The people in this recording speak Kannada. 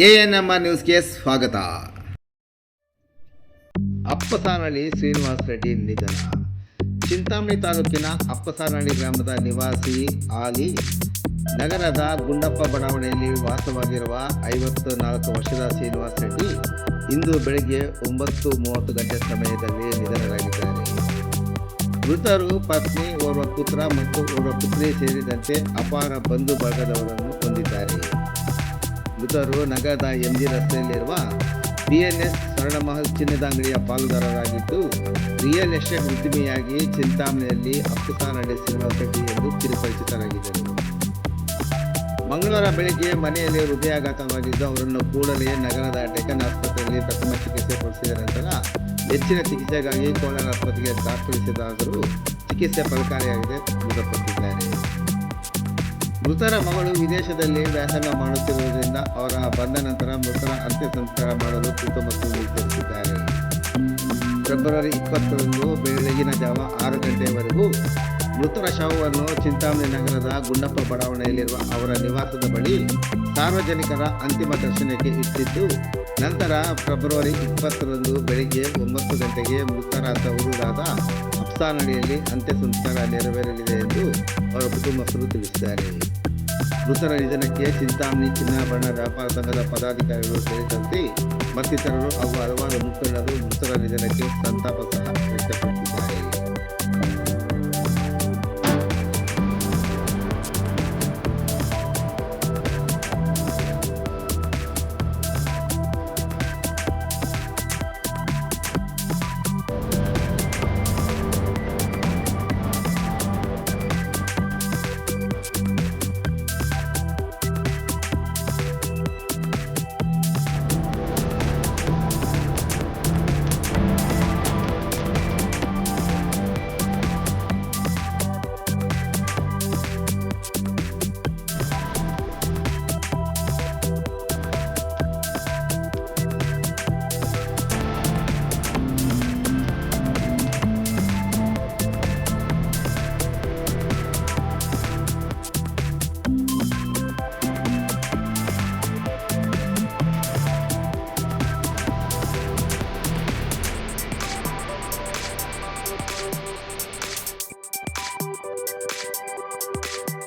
ಎ ಎನ್ ಎಂ ಆರ್ ನ್ಯೂಸ್ಗೆ ಸ್ವಾಗತ. ಅಪ್ಪಸಾನಹಳ್ಳಿ ಶ್ರೀನಿವಾಸ ರೆಡ್ಡಿ ನಿಧನ. ಚಿಂತಾಮಣಿ ತಾಲೂಕಿನ ಅಪ್ಪಸಾನಹಳ್ಳಿ ಗ್ರಾಮದ ನಿವಾಸಿ ಆಲಿ. ನಗರದ ಗುಂಡಪ್ಪ ಬಡಾವಣೆಯಲ್ಲಿ ವಾಸವಾಗಿರುವ ಐವತ್ತು ನಾಲ್ಕು ವರ್ಷದ ಶ್ರೀನಿವಾಸ ರೆಡ್ಡಿ ಇಂದು ಬೆಳಗ್ಗೆ ಒಂಬತ್ತು ಮೂವತ್ತು ಗಂಟೆ ಸಮಯದಲ್ಲಿ ನಿಧನರಾಗಿದ್ದಾರೆ. ಮೃತರು ಪತ್ನಿ, ಓರ್ವ ಪುತ್ರ ಮತ್ತು ಓರ್ವ ಪುತ್ರಿ ಸೇರಿದಂತೆ ಅಪಾರ ಬಂಧು ಬಳಗದವರನ್ನು ಹೊಂದಿದ್ದಾರೆ. ಮೃತರು ನಗರದ ಎಂಜಿ ರಸ್ತೆಯಲ್ಲಿರುವ ಬಿಎನ್ಎಸ್ ಸ್ವರ್ಣಮಹಲ್ ಚಿನ್ನದ ಅಂಗಡಿಯ ಪಾಲುದಾರರಾಗಿದ್ದು, ರಿಯಲ್ ಎಸ್ಟೇಟ್ ಉದ್ದಿಮೆಯಾಗಿ ಚಿಂತಾಮಣಿಯಲ್ಲಿ ಅಪ್ಪಸಾನಹಳ್ಳಿ ನಡೆಸಿರುವ ರೆಡ್ಡಿ ಎಂದು ಚಿರಪರಿಚಿತರಾಗಿದ್ದರು ಮಂಗಳವಾರ ಬೆಳಿಗ್ಗೆ ಮನೆಯಲ್ಲಿ ಹೃದಯಾಘಾತವಾಗಿದ್ದು, ಅವರನ್ನು ಕೂಡಲೇ ನಗರದ ಡೆಕನ್ ಆಸ್ಪತ್ರೆಯಲ್ಲಿ ಪ್ರಥಮ ಚಿಕಿತ್ಸೆ ಕೊಡಿಸಿದ ನಂತರ ಹೆಚ್ಚಿನ ಚಿಕಿತ್ಸೆಗಾಗಿ ಕೋಲಾರ ಆಸ್ಪತ್ರೆಗೆ ದಾಖಲಿಸಿದಾದರೂ ಚಿಕಿತ್ಸೆ ಫಲಕಾರಿಯಾಗಿದೆ ಮೃತಪಟ್ಟಿದ್ದಾರೆ ಮೃತರ ಮಗಳು ವಿದೇಶದಲ್ಲಿ ವ್ಯಾಸಂಗ ಮಾಡುತ್ತಿರುವುದರಿಂದ ಅವರ ಬಂದ ನಂತರ ಮೃತರ ಅಂತ್ಯ ಸಂಸ್ಕಾರ ಮಾಡಲು ಕುಟುಂಬಕ್ಕೆ ನಿರ್ಧರಿಸಿದ್ದಾರೆ ಫೆಬ್ರವರಿ ಇಪ್ಪತ್ತರಂದು ಬೆಳಗಿನ ಜಾವ ಆರು ಗಂಟೆಯವರೆಗೂ ಮೃತರ ಶವವನ್ನು ಚಿಂತಾಮಣಿ ನಗರದ ಗುಂಡಪ್ಪ ಬಡಾವಣೆಯಲ್ಲಿರುವ ಅವರ ನಿವಾಸದ ಬಳಿ ಸಾರ್ವಜನಿಕರ ಅಂತಿಮ ದರ್ಶನಕ್ಕೆ ಇಟ್ಟಿದ್ದು, ನಂತರ ಫೆಬ್ರವರಿ ಇಪ್ಪತ್ತರಂದು ಬೆಳಿಗ್ಗೆ ಒಂಬತ್ತು ಗಂಟೆಗೆ ಮೃತರ ತವರೂರಾದ ಅಪ್ಸಾನಡಿಯಲ್ಲಿ ಅಂತ್ಯ ಸಂಸ್ಕಾರ ನೆರವೇರಲಿದೆ ಎಂದು ಅವರ ಕುಟುಂಬಸ್ಥರು ತಿಳಿಸಿದ್ದಾರೆ ಮೃತರ ನಿಧನಕ್ಕೆ ಚಿಂತಾಮಣಿ ಚಿನ್ನಾಭರಣ ವ್ಯಾಪಾರ ಸಂಘದ ಪದಾಧಿಕಾರಿಗಳು ಸೇರಿದಂತೆ ಮತ್ತಿತರರು ಹಾಗೂ ಹಲವಾರು ಮುಖಂಡರು ಮೃತರ ನಿಧನಕ್ಕೆ ಸಂತಾಪ ಸಹ ವ್ಯಕ್ತಪಡಿಸಿದ್ದಾರೆ